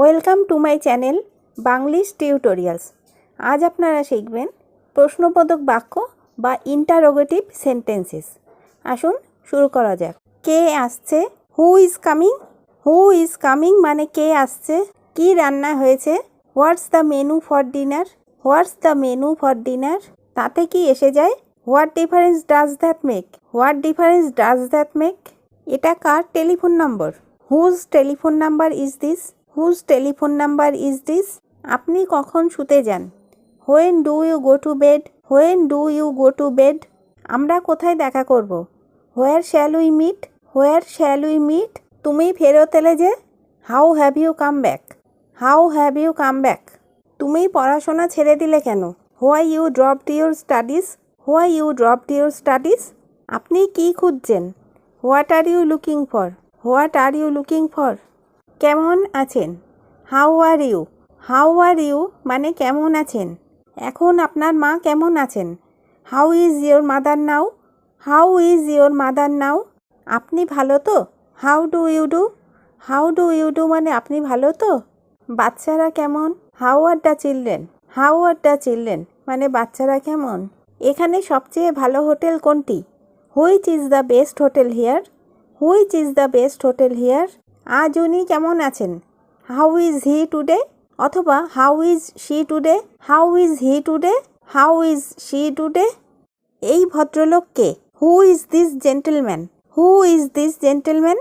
Welcome to my channel Banglish tutorials. আজ আপনারা শিখবেন প্রশ্নবোধক বাক্য বা ইন্টারোগেটিভ সেন্টেন্সেস আসুন শুরু করা যাক। কে আসছে? Who is coming who is coming মানে কে আসছে? কি রান্না হয়েছে? What's the menu for dinner what's the menu for dinner তাতে কি এসে যায়? What difference does that make what difference does that make এটা কার telephone number? Whose telephone number is this whose telephone number is this আপনি কখন শুতে যান? When do you go to bed when do you go to bed আমরা কোথায় দেখা করব? Where shall we meet where shall we meet তুমি ফেরত এলে যে? How have you come back how have you come back তুমি পড়াশোনা ছেড়ে দিলে কেন? Why you dropped your studies why you dropped your studies আপনি কি খুঁজছেন? What are you looking for what are you looking for কেমন আছেন? How are you how are you মানে কেমন আছেন? এখন আপনার মা কেমন আছেন? How is your mother now how is your mother now আপনি ভালো তো? How do you do how do you do মানে আপনি ভালো তো? বাচ্চারা কেমন? How are the children how are the children মানে বাচ্চারা কেমন? এখানে সবচেয়ে ভালো হোটেল কোনটি? Which is the best hotel here which is the best hotel here আজ উনি কেমন আছেন? হাউ ইজ হি টুডে অথবা how is she today how is he today how is she today এই ভদ্রলোককে who is this gentleman who is this gentleman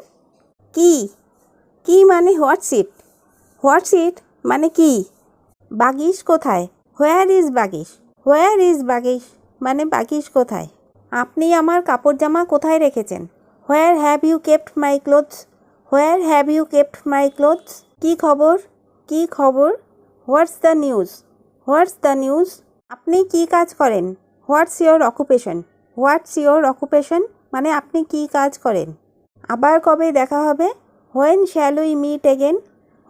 কি? কি মানে হোয়াটস ইট? হোয়াটস ইট মানে কি? বাগিশ কোথায়? Where is Bagish? Where is Bagish মানে বাগিশ কোথায়? আপনি আমার কাপড় জামা কোথায় রেখেছেন? Where have you kept my clothes? Where have you kept my clothes কী খবর? কী খবর? What's the news what's the news আপনি কি কাজ করেন? What's your occupation what's your occupation মানে আপনি কি কাজ করেন? আবার কবে দেখা হবে? When shall we meet again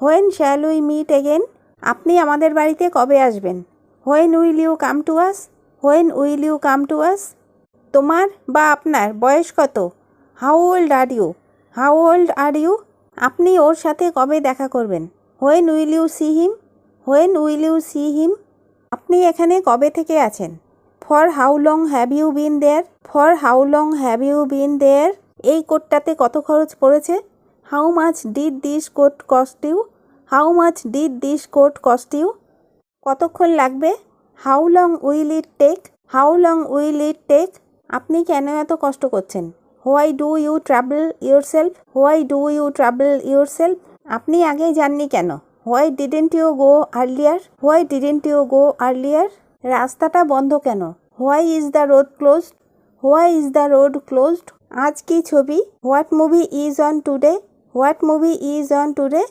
when shall we meet again আপনি আমাদের বাড়িতে কবে আসবেন? When will you come to us when will you come to us তোমার বা আপনার বয়স কত? How old are you how old are you আপনি ওর সাথে কবে দেখা করবেন? When will you see him when will you see him আপনি এখানে কবে থেকে আছেন? For how long have you been there for how long have you been there এই কোটটাতে কত খরচ পড়েছে? How much did this coat cost you how much did this coat cost you কতক্ষণ লাগবে? How long will it take how long will it take আপনি কেন এত কষ্ট করছেন? Why do you travel yourself why do you travel yourself আপনি আগে যাননি কেন? Why didn't you go earlier? Why didn't you go earlier? রাস্তাটা বন্ধ কেন? Why is the road closed? Why is the road closed? আজ কি ছবি? What movie is on today? What movie is on today?